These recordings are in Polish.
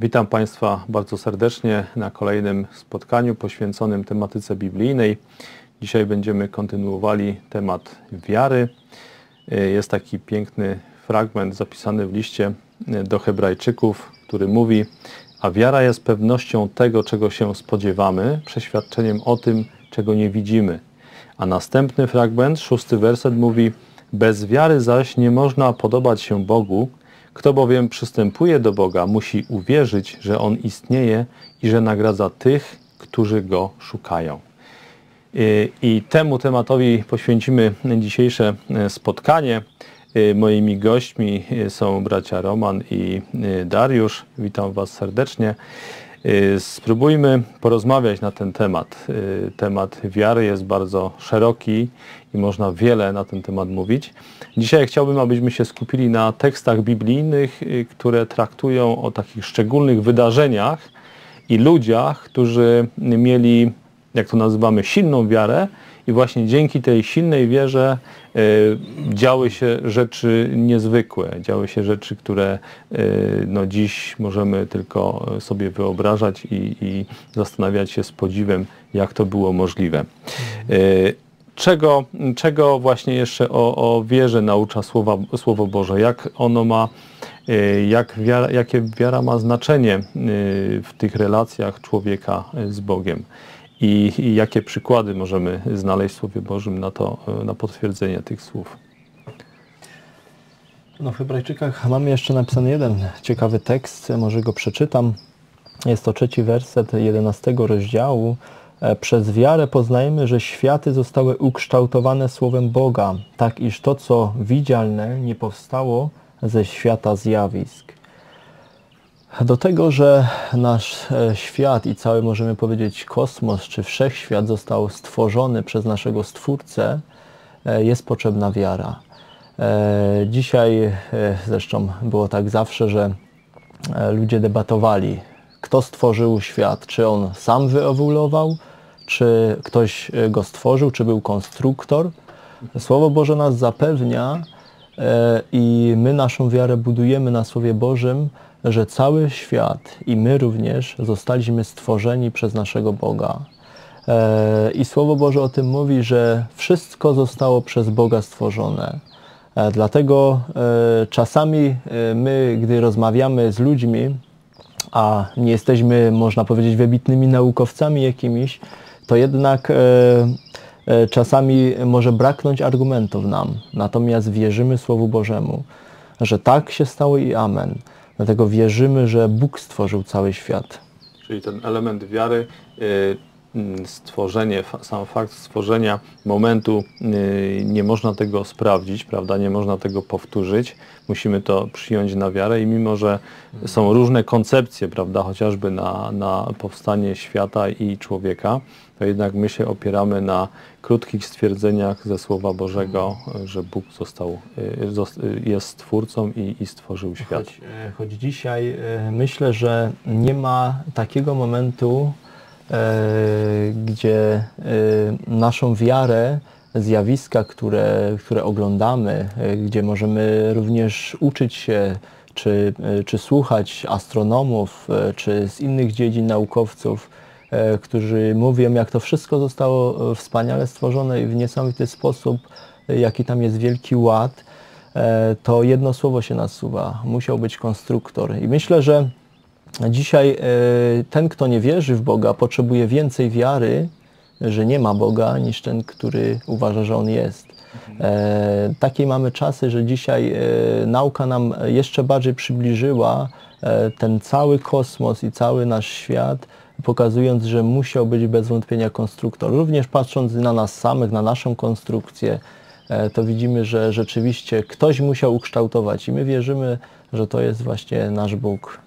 Witam Państwa bardzo serdecznie na kolejnym spotkaniu poświęconym tematyce biblijnej. Dzisiaj będziemy kontynuowali temat wiary. Jest taki piękny fragment zapisany w liście do Hebrajczyków, który mówi: A wiara jest pewnością tego, czego się spodziewamy, przeświadczeniem o tym, czego nie widzimy. A następny fragment, szósty werset mówi: Bez wiary zaś nie można podobać się Bogu, kto bowiem przystępuje do Boga, musi uwierzyć, że On istnieje i że nagradza tych, którzy Go szukają. I temu tematowi poświęcimy dzisiejsze e, spotkanie. E, moimi gośćmi są bracia Roman i Dariusz. Witam Was serdecznie. Spróbujmy porozmawiać na ten temat. Temat wiary jest bardzo szeroki i można wiele na ten temat mówić. Dzisiaj chciałbym, abyśmy się skupili na tekstach biblijnych, y, które traktują o takich szczególnych wydarzeniach i ludziach, którzy mieli, jak to nazywamy, silną wiarę i właśnie dzięki tej silnej wierze y, działy się rzeczy niezwykłe, działy się rzeczy, które y, no, dziś możemy tylko sobie wyobrażać i, i zastanawiać się z podziwem, jak to było możliwe. Czego, czego właśnie jeszcze o, o wierze naucza Słowa, Słowo Boże, jak ono ma, jak wiara, jakie wiara ma znaczenie w tych relacjach człowieka z Bogiem i, i jakie przykłady możemy znaleźć w Słowie Bożym na to, na potwierdzenie tych słów. No w Hebrajczykach mamy jeszcze napisany jeden ciekawy tekst, może go przeczytam. Jest to trzeci werset 11 rozdziału. E, przez wiarę poznajemy, że światy zostały ukształtowane Słowem Boga, tak iż to, co widzialne, nie powstało ze świata zjawisk. Do tego, że nasz e, świat i cały, możemy powiedzieć, kosmos czy wszechświat został stworzony przez naszego Stwórcę, e, jest potrzebna wiara. Dzisiaj zresztą było tak zawsze, że ludzie debatowali, kto stworzył świat, czy on sam wyewoluował, czy ktoś e, go stworzył, czy był konstruktor. Słowo Boże nas zapewnia e, i my naszą wiarę budujemy na Słowie Bożym, że cały świat i my również zostaliśmy stworzeni przez naszego Boga. E, I Słowo Boże o tym mówi, że wszystko zostało przez Boga stworzone. Dlatego czasami my, gdy rozmawiamy z ludźmi, a nie jesteśmy, można powiedzieć, wybitnymi naukowcami jakimiś, to jednak e, e, czasami może braknąć argumentów nam. Natomiast wierzymy Słowu Bożemu, że tak się stało i amen. Dlatego wierzymy, że Bóg stworzył cały świat. Czyli ten element wiary e, stworzenie, sam fakt stworzenia momentu y, nie można tego sprawdzić, prawda, nie można tego powtórzyć. Musimy to przyjąć na wiarę i mimo, że są różne koncepcje, prawda, chociażby na, na powstanie świata i człowieka, to jednak my się opieramy na krótkich stwierdzeniach ze Słowa Bożego, że Bóg został, y, y, jest Stwórcą i, i stworzył świat. Choć, e, choć dzisiaj e, myślę, że nie ma takiego momentu, gdzie e, naszą wiarę, zjawiska, które, które oglądamy, e, gdzie możemy również uczyć się, czy, czy słuchać astronomów, czy z innych dziedzin naukowców, którzy mówią, jak to wszystko zostało wspaniale stworzone i w niesamowity sposób, jaki tam jest wielki ład, to jedno słowo się nasuwa. Musiał być konstruktor. I myślę, że Dzisiaj e, ten, kto nie wierzy w Boga, potrzebuje więcej wiary, że nie ma Boga, niż ten, który uważa, że On jest. E, takie mamy czasy, że dzisiaj e, nauka nam jeszcze bardziej przybliżyła ten cały kosmos i cały nasz świat, pokazując, że musiał być bez wątpienia konstruktor. Również patrząc na nas samych, na naszą konstrukcję, to widzimy, że rzeczywiście ktoś musiał ukształtować i my wierzymy, że to jest właśnie nasz Bóg.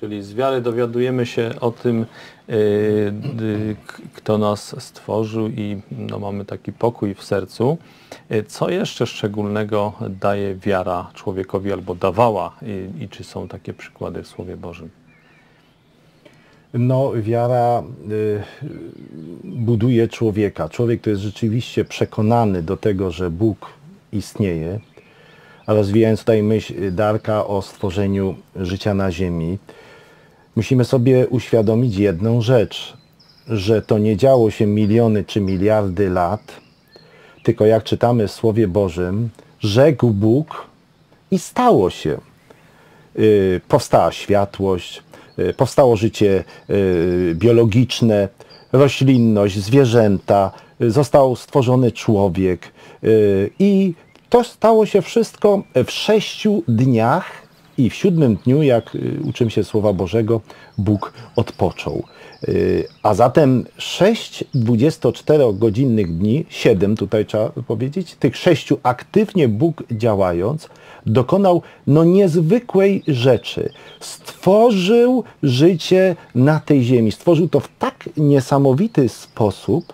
Czyli z wiary dowiadujemy się o tym, yy, kto nas stworzył i no, mamy taki pokój w sercu. Yy, co jeszcze szczególnego daje wiara człowiekowi albo dawała i, i czy są takie przykłady w Słowie Bożym? No, wiara y, buduje człowieka. Człowiek to jest rzeczywiście przekonany do tego, że Bóg istnieje. A rozwijając tutaj myśl Darka o stworzeniu życia na ziemi, musimy sobie uświadomić jedną rzecz, że to nie działo się miliony czy miliardy lat, tylko jak czytamy w Słowie Bożym, rzekł Bóg i stało się. Y, powstała światłość, y, powstało życie y, biologiczne, roślinność, zwierzęta, został stworzony człowiek i to stało się wszystko w sześciu dniach i w siódmym dniu, jak uczymy się Słowa Bożego, Bóg odpoczął. A zatem sześć 24-godzinnych dni, siedem tutaj trzeba powiedzieć, tych sześciu aktywnie Bóg działając, dokonał no niezwykłej rzeczy. Stworzył życie na tej ziemi. Stworzył to w tak niesamowity sposób,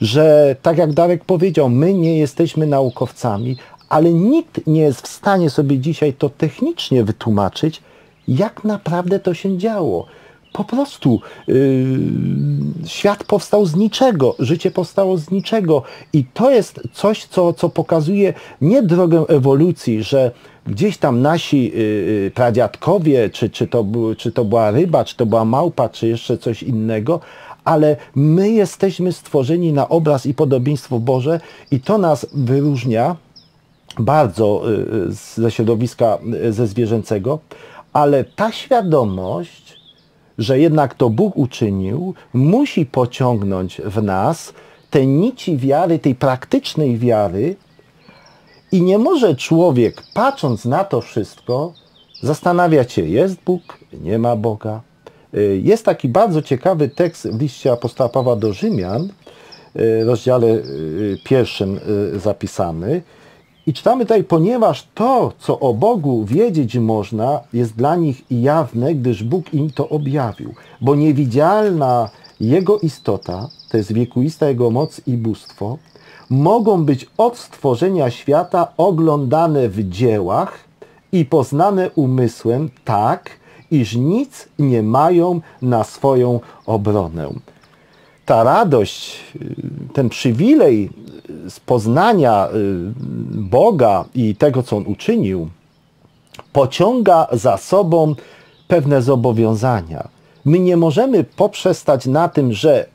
że tak jak Darek powiedział, my nie jesteśmy naukowcami, ale nikt nie jest w stanie sobie dzisiaj to technicznie wytłumaczyć, jak naprawdę to się działo. Po prostu yy, świat powstał z niczego, życie powstało z niczego i to jest coś, co, co pokazuje nie drogę ewolucji, że gdzieś tam nasi yy, pradziadkowie, czy, czy, to, czy to była ryba, czy to była małpa, czy jeszcze coś innego, ale my jesteśmy stworzeni na obraz i podobieństwo Boże i to nas wyróżnia bardzo yy, ze środowiska yy, ze zwierzęcego, ale ta świadomość że jednak to Bóg uczynił, musi pociągnąć w nas te nici wiary, tej praktycznej wiary i nie może człowiek, patrząc na to wszystko, zastanawiać się, jest Bóg, nie ma Boga. Y, jest taki bardzo ciekawy tekst w liście apostoła Pawła do Rzymian, y, w rozdziale y, pierwszym zapisany, i czytamy tutaj, ponieważ to, co o Bogu wiedzieć można, jest dla nich jawne, gdyż Bóg im to objawił. Bo niewidzialna Jego istota, to jest wiekuista Jego moc i bóstwo, mogą być od stworzenia świata oglądane w dziełach i poznane umysłem tak, iż nic nie mają na swoją obronę. Ta radość, ten przywilej z poznania y, Boga i tego, co On uczynił, pociąga za sobą pewne zobowiązania. My nie możemy poprzestać na tym, że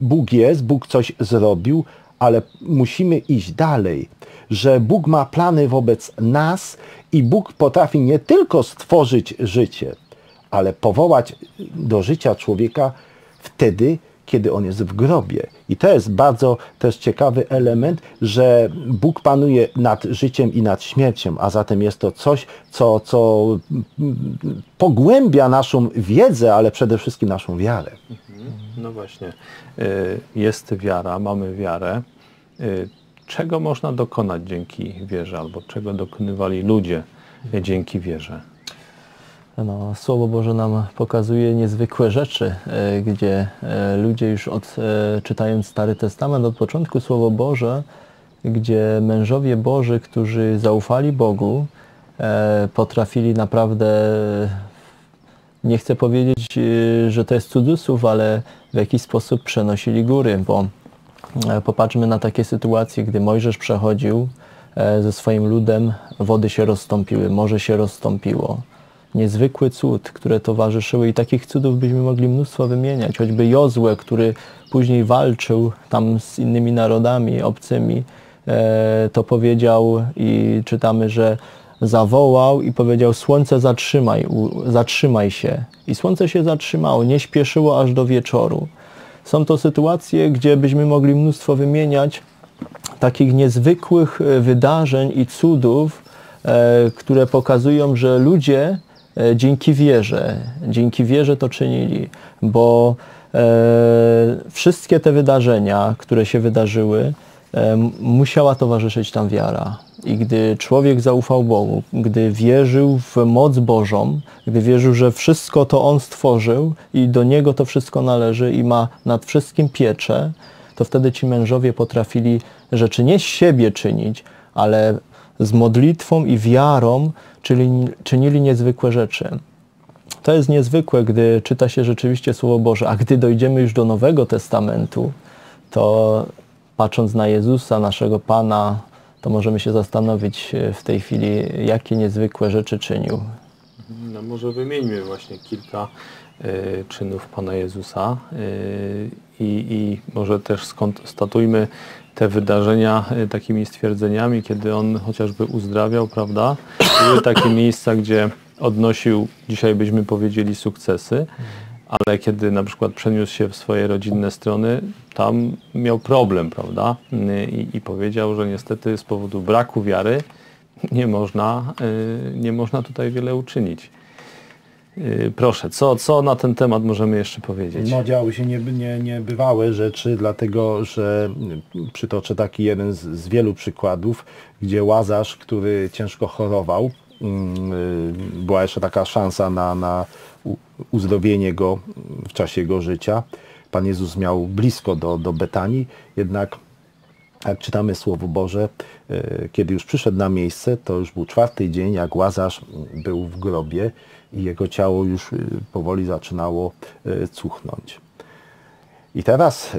Bóg jest, Bóg coś zrobił, ale musimy iść dalej, że Bóg ma plany wobec nas i Bóg potrafi nie tylko stworzyć życie, ale powołać do życia człowieka wtedy, kiedy on jest w grobie. I to jest bardzo też ciekawy element, że Bóg panuje nad życiem i nad śmiercią, a zatem jest to coś, co, co pogłębia naszą wiedzę, ale przede wszystkim naszą wiarę. Mhm. No właśnie. Y, jest wiara, mamy wiarę. Y, czego można dokonać dzięki wierze, albo czego dokonywali ludzie dzięki wierze? No, Słowo Boże nam pokazuje niezwykłe rzeczy, e, gdzie e, ludzie już od, e, czytając Stary Testament od początku Słowo Boże, gdzie mężowie Boży, którzy zaufali Bogu, potrafili naprawdę, nie chcę powiedzieć, że to jest cudzysłów, ale w jakiś sposób przenosili góry, bo popatrzmy na takie sytuacje, gdy Mojżesz przechodził ze swoim ludem, wody się rozstąpiły, morze się rozstąpiło niezwykły cud, które towarzyszyły i takich cudów byśmy mogli mnóstwo wymieniać. Choćby Jozue, który później walczył tam z innymi narodami obcymi, e, to powiedział i czytamy, że zawołał i powiedział słońce zatrzymaj, zatrzymaj się. I słońce się zatrzymało, nie śpieszyło aż do wieczoru. Są to sytuacje, gdzie byśmy mogli mnóstwo wymieniać takich niezwykłych e, wydarzeń i cudów, e, które pokazują, że ludzie dzięki wierze, dzięki wierze to czynili, bo e, wszystkie te wydarzenia, które się wydarzyły, e, musiała towarzyszyć tam wiara. I gdy człowiek zaufał Bogu, gdy wierzył w moc Bożą, gdy wierzył, że wszystko to On stworzył i do Niego to wszystko należy i ma nad wszystkim pieczę, to wtedy ci mężowie potrafili rzeczy nie z siebie czynić, ale z modlitwą i wiarą czyli czynili niezwykłe rzeczy. To jest niezwykłe, gdy czyta się rzeczywiście Słowo Boże, a gdy dojdziemy już do Nowego Testamentu, to patrząc na Jezusa, naszego Pana, to możemy się zastanowić e, w tej chwili, jakie niezwykłe rzeczy czynił. No może wymieńmy właśnie kilka y, czynów Pana Jezusa y, i, może też skonstatujmy te wydarzenia y, takimi stwierdzeniami, kiedy On chociażby uzdrawiał, prawda? Były takie miejsca, gdzie odnosił, dzisiaj byśmy powiedzieli, sukcesy, ale kiedy na przykład przeniósł się w swoje rodzinne strony, tam miał problem, prawda? I, i powiedział, że niestety z powodu braku wiary nie można, y, nie można tutaj wiele uczynić. Y, proszę, co, co na ten temat możemy jeszcze powiedzieć? No działy się nie, nie, niebywałe rzeczy, dlatego że przytoczę taki jeden z, z wielu przykładów, gdzie Łazarz, który ciężko chorował, mm, y, była jeszcze taka szansa na, na uzdrowienie go w czasie jego życia. Pan Jezus miał blisko do, do Betanii, jednak jak czytamy Słowo Boże, e, kiedy już przyszedł na miejsce, to już był czwarty dzień, jak Łazarz był w grobie i jego ciało już e, powoli zaczynało e, cuchnąć. I teraz,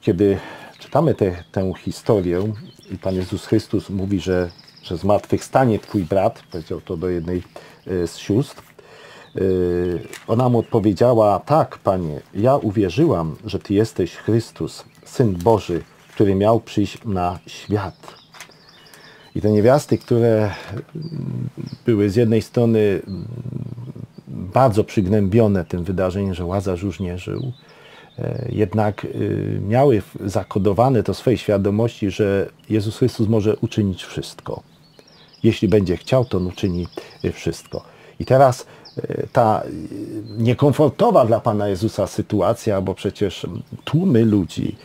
kiedy czytamy te, tę historię i Pan Jezus Chrystus mówi, że, że zmartwychwstanie Twój brat, powiedział to do jednej z sióstr, ona mu odpowiedziała, tak Panie, ja uwierzyłam, że Ty jesteś Chrystus, Syn Boży, który miał przyjść na świat. I te niewiasty, które były z jednej strony bardzo przygnębione tym wydarzeniem, że Łazarz już nie żył, e, jednak e, miały zakodowane to swojej świadomości, że Jezus Chrystus może uczynić wszystko. Jeśli będzie chciał, to on uczyni wszystko. I teraz e, ta niekomfortowa dla Pana Jezusa sytuacja, bo przecież tłumy ludzi,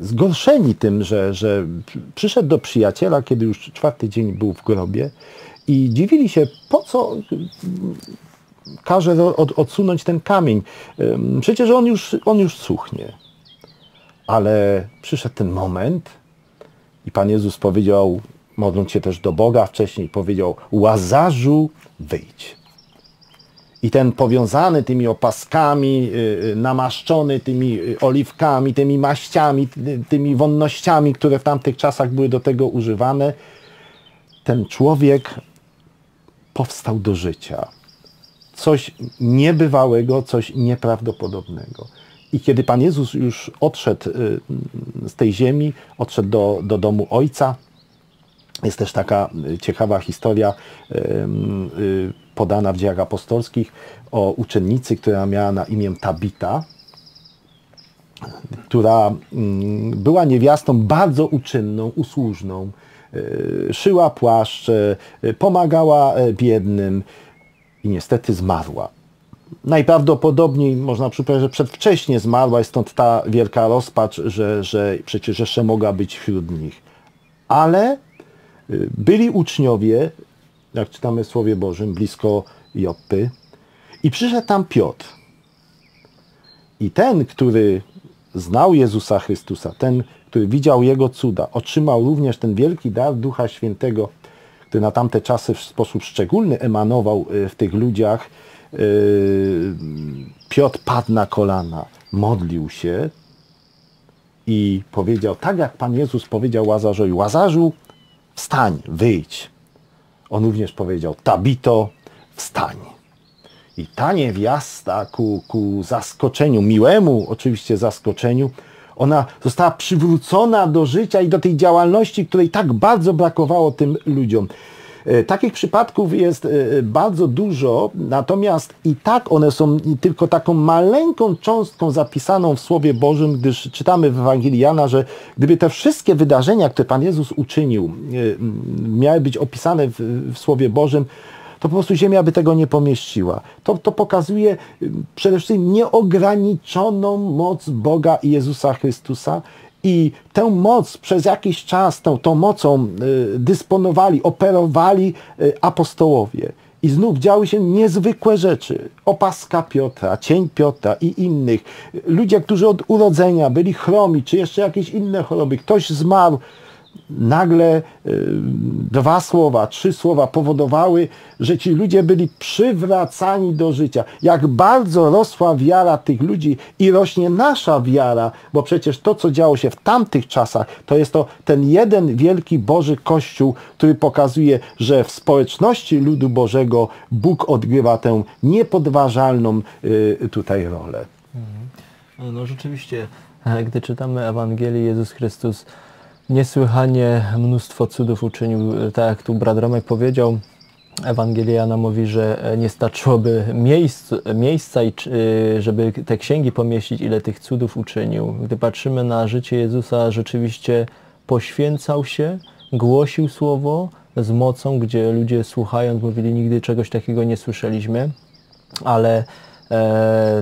zgorszeni tym, że, że przyszedł do przyjaciela, kiedy już czwarty dzień był w grobie i dziwili się, po co każe od, odsunąć ten kamień. Przecież on już, on już suchnie. Ale przyszedł ten moment i Pan Jezus powiedział, modląc się też do Boga wcześniej, powiedział, Łazarzu, wyjdź i ten powiązany tymi opaskami, y, y, namaszczony tymi y, oliwkami, tymi maściami, tymi wonnościami, które w tamtych czasach były do tego używane, ten człowiek powstał do życia. Coś niebywałego, coś nieprawdopodobnego. I kiedy Pan Jezus już odszedł z tej ziemi, odszedł do, do domu Ojca, jest też taka ciekawa historia podana w dziejach apostolskich o uczennicy, która miała na imię Tabita, która mm, była niewiastą bardzo uczynną, usłużną, szyła płaszcze, e, pomagała e, biednym i niestety zmarła. Najprawdopodobniej można przypuszczać, że przedwcześnie zmarła, stąd ta wielka rozpacz, że, że przecież jeszcze mogła być wśród nich. Ale byli uczniowie, jak czytamy w Słowie Bożym, blisko Joppy. I przyszedł tam Piotr. I ten, który znał Jezusa Chrystusa, ten, który widział Jego cuda, otrzymał również ten wielki dar Ducha Świętego, który na tamte czasy w sposób szczególny emanował e, w tych ludziach. E, Piotr padł na kolana, modlił się i powiedział, tak jak Pan Jezus powiedział Łazarzowi, Łazarzu, wstań, wyjdź. On również powiedział, Tabito, wstań. I ta niewiasta ku, ku zaskoczeniu, miłemu oczywiście zaskoczeniu, ona została przywrócona do życia i do tej działalności, której tak bardzo brakowało tym ludziom. E, takich przypadków jest e, bardzo dużo, natomiast i tak one są tylko taką maleńką cząstką zapisaną w Słowie Bożym, gdyż czytamy w Ewangelii Jana, że gdyby te wszystkie wydarzenia, które Pan Jezus uczynił, e, miały być opisane w, w Słowie Bożym, to po prostu Ziemia by tego nie pomieściła. To, to pokazuje przede wszystkim nieograniczoną moc Boga i Jezusa Chrystusa i tę moc przez jakiś czas, tą, tą mocą y, dysponowali, operowali y, apostołowie. I znów działy się niezwykłe rzeczy. Opaska Piotra, cień Piotra i innych. Ludzie, którzy od urodzenia byli chromi, czy jeszcze jakieś inne choroby. Ktoś zmarł. Nagle y, dwa słowa, trzy słowa powodowały, że ci ludzie byli przywracani do życia. Jak bardzo rosła wiara tych ludzi i rośnie nasza wiara, bo przecież to, co działo się w tamtych czasach, to jest to ten jeden wielki Boży Kościół, który pokazuje, że w społeczności ludu Bożego Bóg odgrywa tę niepodważalną y, tutaj rolę. No rzeczywiście, e, gdy czytamy Ewangelię, Jezus Chrystus niesłychanie mnóstwo cudów uczynił, e, tak jak tu brat Romek powiedział, Ewangelia Jana mówi, że e, nie starczyłoby miejsc, miejsca, i, żeby te księgi pomieścić, ile tych cudów uczynił. Gdy patrzymy na życie Jezusa, rzeczywiście poświęcał się, głosił słowo z mocą, gdzie ludzie słuchając mówili, nigdy czegoś takiego nie słyszeliśmy, ale e,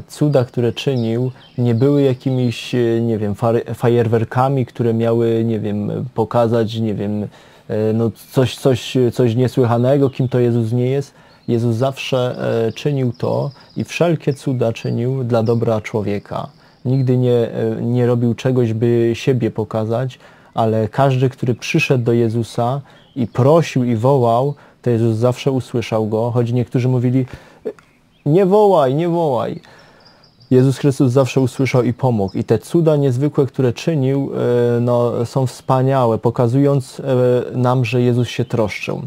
cuda, które czynił, nie były jakimiś, e, nie wiem, fajerwerkami, które miały, nie wiem, pokazać, nie wiem, e, no coś, coś, coś niesłychanego, kim to Jezus nie jest. Jezus zawsze e, czynił to i wszelkie cuda czynił dla dobra człowieka. Nigdy nie, e, nie robił czegoś, by siebie pokazać, ale każdy, który przyszedł do Jezusa i prosił i wołał, to Jezus zawsze usłyszał go, choć niektórzy mówili, nie wołaj, nie wołaj. Jezus Chrystus zawsze usłyszał i pomógł. I te cuda niezwykłe, które czynił, e, no, są wspaniałe, pokazując e, nam, że Jezus się troszczył.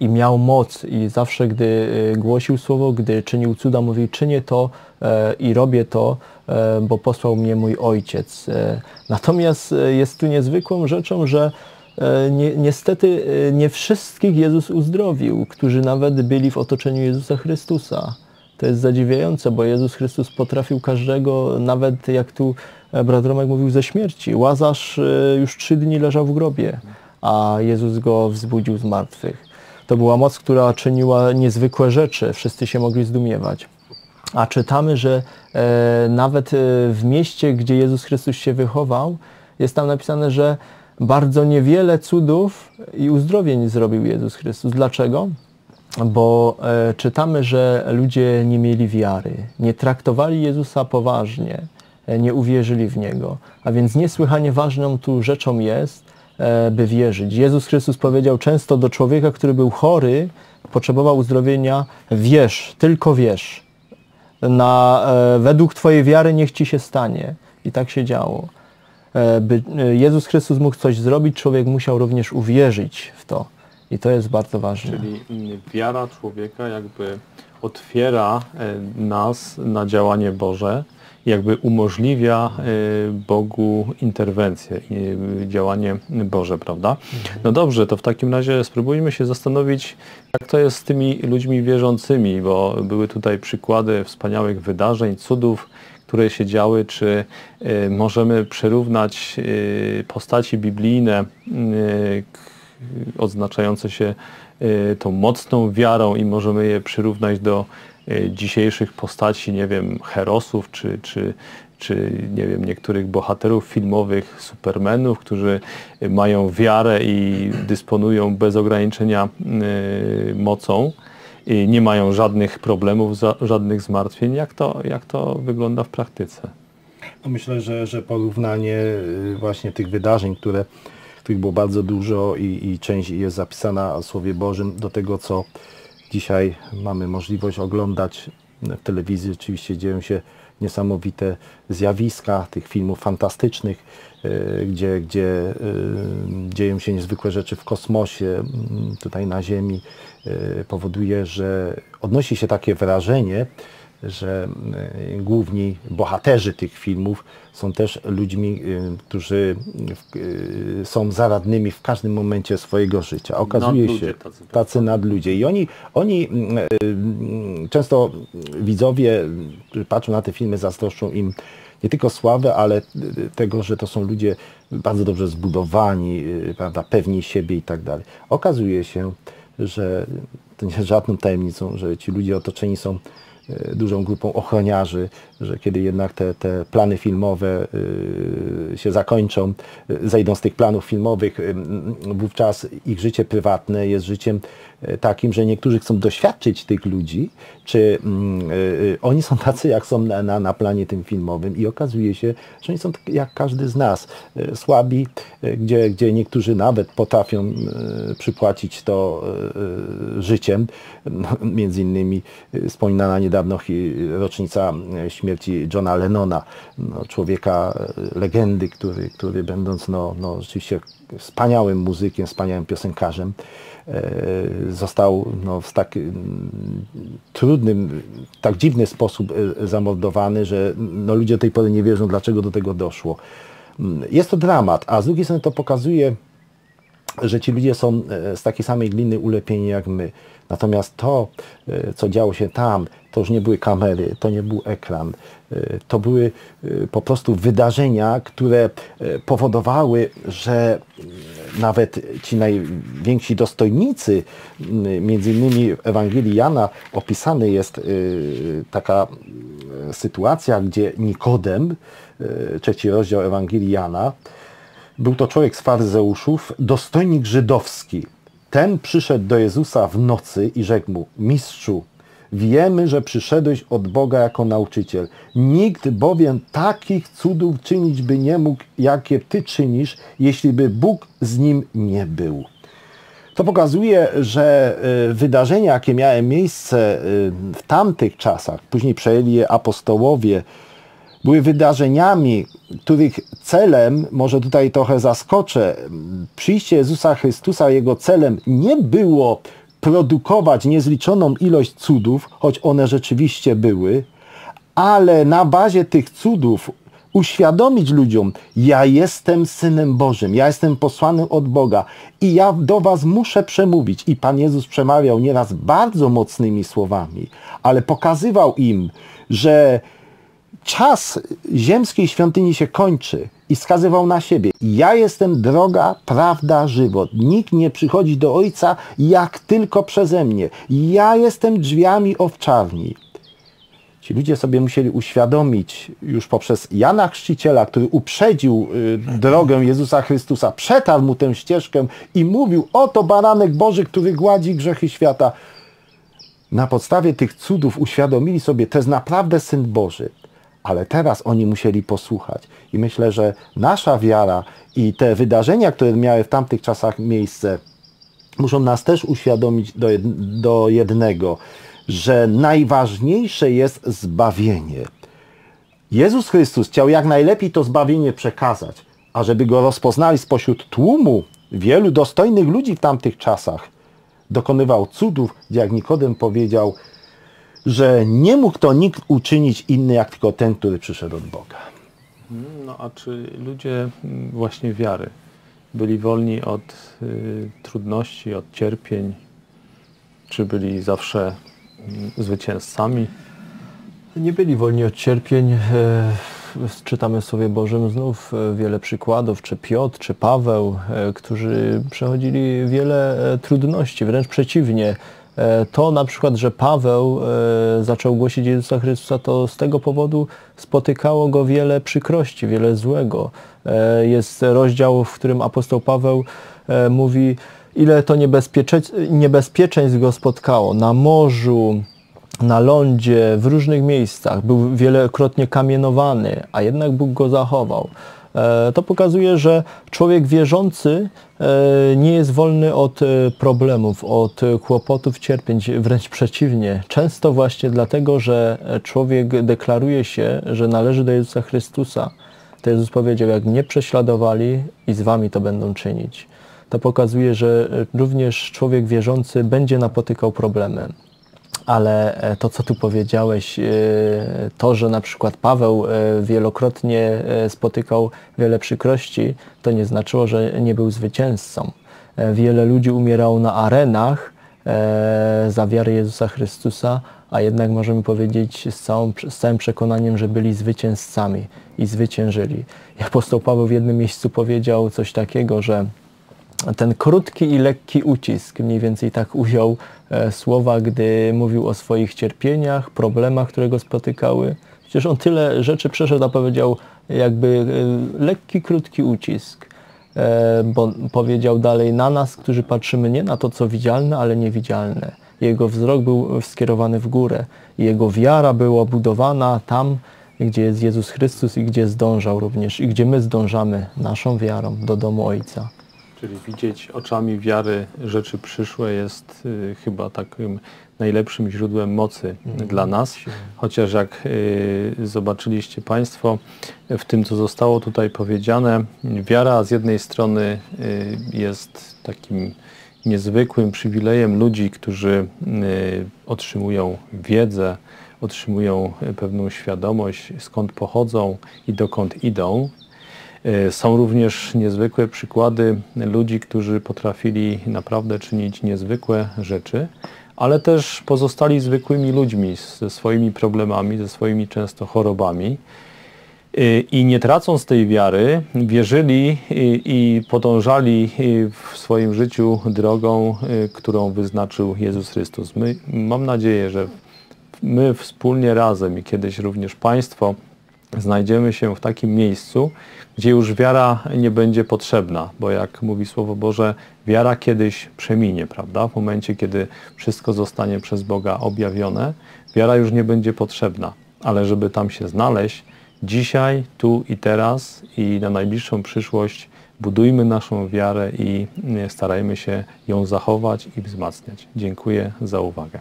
I miał moc i zawsze, gdy e, głosił słowo, gdy czynił cuda, mówił, czynię to i robię to, bo posłał mnie mój Ojciec. Natomiast jest tu niezwykłą rzeczą, że ni niestety nie wszystkich Jezus uzdrowił, którzy nawet byli w otoczeniu Jezusa Chrystusa. To jest zadziwiające, bo Jezus Chrystus potrafił każdego, nawet jak tu e, brat Romek mówił, ze śmierci. Łazarz e, już trzy dni leżał w grobie, a Jezus go wzbudził z martwych. To była moc, która czyniła niezwykłe rzeczy. Wszyscy się mogli zdumiewać. A czytamy, że e, nawet w mieście, gdzie Jezus Chrystus się wychował, jest tam napisane, że bardzo niewiele cudów i uzdrowień zrobił Jezus Chrystus. Dlaczego? Bo e, czytamy, że ludzie nie mieli wiary, nie traktowali Jezusa poważnie, e, nie uwierzyli w Niego. A więc niesłychanie ważną tu rzeczą jest, e, by wierzyć. Jezus Chrystus powiedział często do człowieka, który był chory, potrzebował uzdrowienia, wierz, tylko wierz. Na, e, według Twojej wiary niech Ci się stanie. I tak się działo. E, by e, Jezus Chrystus mógł coś zrobić, człowiek musiał również uwierzyć w to. I to jest bardzo ważne. Czyli mm, wiara człowieka jakby otwiera e, nas na działanie Boże, jakby umożliwia e, Bogu interwencję i działanie Boże, prawda? Mhm. No dobrze, to w takim razie spróbujmy się zastanowić, jak to jest z tymi ludźmi wierzącymi, bo były tutaj przykłady wspaniałych wydarzeń, cudów, które się działy, czy e, możemy przyrównać postaci biblijne, odznaczające się e, tą mocną wiarą i możemy je przyrównać do e, dzisiejszych postaci, nie wiem, herosów czy, czy, czy nie wiem, niektórych bohaterów filmowych, supermenów, którzy mają wiarę i dysponują bez ograniczenia e, mocą i nie mają żadnych problemów, żadnych zmartwień. Jak to, jak to wygląda w praktyce? No myślę, że, że porównanie właśnie tych wydarzeń, które których było bardzo dużo i, i część jest zapisana w Słowie Bożym do tego, co dzisiaj mamy możliwość oglądać w telewizji. Oczywiście dzieją się niesamowite zjawiska tych filmów fantastycznych, e, gdzie, gdzie e, dzieją się niezwykłe rzeczy w kosmosie, tutaj na Ziemi. E, powoduje, że odnosi się takie wrażenie, że e, główni bohaterzy tych filmów są też ludźmi, e, którzy e, są zaradnymi w każdym momencie swojego życia. Okazuje nadludzie, się, tacy, tacy nadludzie. I oni, oni często widzowie, którzy patrzą na te filmy, zazdroszczą im nie tylko sławę, ale tego, że to są ludzie bardzo dobrze zbudowani, prawda, pewni siebie i tak dalej. Okazuje się, że to nie jest żadną tajemnicą, że ci ludzie otoczeni są dużą grupą ochroniarzy, że kiedy jednak te, te plany filmowe y, się zakończą, y, zejdą z tych planów filmowych, wówczas ich życie prywatne jest życiem e, takim, że niektórzy chcą doświadczyć tych ludzi, czy mm, oni są tacy, jak są na, na, na planie tym filmowym i okazuje się, że oni są tak jak każdy z nas, słabi, gdzie, gdzie niektórzy nawet potrafią przypłacić to życiem. No, między innymi wspominana niedawno rocznica śmierci Johna Lennona, no, człowieka e, legendy, który, który będąc no, no, rzeczywiście wspaniałym muzykiem, wspaniałym piosenkarzem, e, został no, w tak trudnym, tak dziwny sposób e, zamordowany, że no, ludzie do tej pory nie wierzą, dlaczego do tego doszło. Mm, jest to dramat, a z drugiej strony to pokazuje, że ci ludzie są z takiej samej gliny ulepieni jak my. Natomiast to, e, co działo się tam, to już nie były kamery, to nie był ekran. E, to były e, po prostu wydarzenia, które powodowały, że nawet ci najwięksi dostojnicy, między innymi w Ewangelii Jana opisany jest taka sytuacja, gdzie Nikodem, trzeci rozdział Ewangelii Jana, był to człowiek z faryzeuszów, dostojnik żydowski, ten przyszedł do Jezusa w nocy i rzekł mu: Mistrzu, wiemy, że przyszedłeś od Boga jako nauczyciel. Nikt bowiem takich cudów czynić by nie mógł, jakie ty czynisz, jeśli by Bóg z nim nie był. To pokazuje, że y, wydarzenia, jakie miały miejsce y, w tamtych czasach, później przejęli je apostołowie, były wydarzeniami, których celem, może tutaj trochę zaskoczę, przyjście Jezusa Chrystusa, jego celem nie było produkować niezliczoną ilość cudów, choć one rzeczywiście były, ale na bazie tych cudów uświadomić ludziom, ja jestem Synem Bożym, ja jestem posłanym od Boga i ja do was muszę przemówić. I Pan Jezus przemawiał nieraz bardzo mocnymi słowami, ale pokazywał im, że czas ziemskiej świątyni się kończy i wskazywał na siebie. Ja jestem droga, prawda, żywot. Nikt nie przychodzi do Ojca jak tylko przeze mnie. Ja jestem drzwiami owczarni. Ci ludzie sobie musieli uświadomić już poprzez Jana Chrzciciela, który uprzedził y, drogę Jezusa Chrystusa, przetarł mu tę ścieżkę i mówił, oto baranek Boży, który gładzi grzechy świata. Na podstawie tych cudów uświadomili sobie, to jest naprawdę Syn Boży ale teraz oni musieli posłuchać. I myślę, że nasza wiara i te wydarzenia, które miały w tamtych czasach miejsce, muszą nas też uświadomić do, do jednego, że najważniejsze jest zbawienie. Jezus Chrystus chciał jak najlepiej to zbawienie przekazać, a żeby go rozpoznali spośród tłumu wielu dostojnych ludzi w tamtych czasach, dokonywał cudów, jak Nikodem powiedział, że nie mógł to nikt uczynić inny, jak tylko ten, który przyszedł od Boga. No a czy ludzie mm, właśnie wiary byli wolni od y, trudności, od cierpień? Czy byli zawsze y, zwycięzcami? Nie byli wolni od cierpień. E, czytamy w Słowie Bożym znów e, wiele przykładów, czy Piotr, czy Paweł, e, którzy przechodzili wiele trudności, wręcz przeciwnie E, to na przykład, że Paweł e, zaczął głosić Jezusa Chrystusa, to z tego powodu spotykało go wiele przykrości, wiele złego. E, jest rozdział, w którym apostoł Paweł mówi, ile to niebezpieczeństw go spotkało na morzu, na lądzie, w różnych miejscach. Był wielokrotnie kamienowany, a jednak Bóg go zachował. E, to pokazuje, że człowiek wierzący e, nie jest wolny od e, problemów, od kłopotów, cierpień, wręcz przeciwnie. Często właśnie dlatego, że człowiek deklaruje się, że należy do Jezusa Chrystusa. To Jezus powiedział, jak mnie prześladowali i z wami to będą czynić. To pokazuje, że również człowiek wierzący będzie napotykał problemy ale e, to, co tu powiedziałeś, e, to, że na przykład Paweł e, wielokrotnie spotykał wiele przykrości, to nie znaczyło, że nie był zwycięzcą. Wiele ludzi umierało na arenach za wiarę Jezusa Chrystusa, a jednak możemy powiedzieć z, całą, z całym przekonaniem, że byli zwycięzcami i zwyciężyli. I apostoł Paweł w jednym miejscu powiedział coś takiego, że ten krótki i lekki ucisk, mniej więcej tak ujął e, słowa, gdy mówił o swoich cierpieniach, problemach, które go spotykały. Przecież on tyle rzeczy przeszedł, a powiedział jakby e, lekki, krótki ucisk. E, bo powiedział dalej na nas, którzy patrzymy nie na to, co widzialne, ale niewidzialne. Jego wzrok był skierowany w górę. Jego wiara była budowana tam, gdzie jest Jezus Chrystus i gdzie zdążał również, i gdzie my zdążamy naszą wiarą do domu Ojca. Czyli widzieć oczami wiary rzeczy przyszłe jest y, chyba takim najlepszym źródłem mocy Mhm. dla nas. Chociaż jak y, zobaczyliście Państwo w tym, co zostało tutaj powiedziane, wiara z jednej strony y, jest takim niezwykłym przywilejem ludzi, którzy y, otrzymują wiedzę, otrzymują y, pewną świadomość, skąd pochodzą i dokąd idą. Y, Są również niezwykłe przykłady ludzi, którzy potrafili naprawdę czynić niezwykłe rzeczy, ale też pozostali zwykłymi ludźmi ze swoimi problemami, ze swoimi często chorobami. Y, I nie tracąc tej wiary, wierzyli i, i podążali w swoim życiu drogą, którą wyznaczył Jezus Chrystus. My, mam nadzieję, że my wspólnie razem i kiedyś również Państwo znajdziemy się w takim miejscu, gdzie już wiara nie będzie potrzebna, bo jak mówi Słowo Boże, wiara kiedyś przeminie, prawda? W momencie, kiedy wszystko zostanie przez Boga objawione, wiara już nie będzie potrzebna. Ale żeby tam się znaleźć, dzisiaj, tu i teraz i na najbliższą przyszłość budujmy naszą wiarę i starajmy się ją zachować i wzmacniać. Dziękuję za uwagę.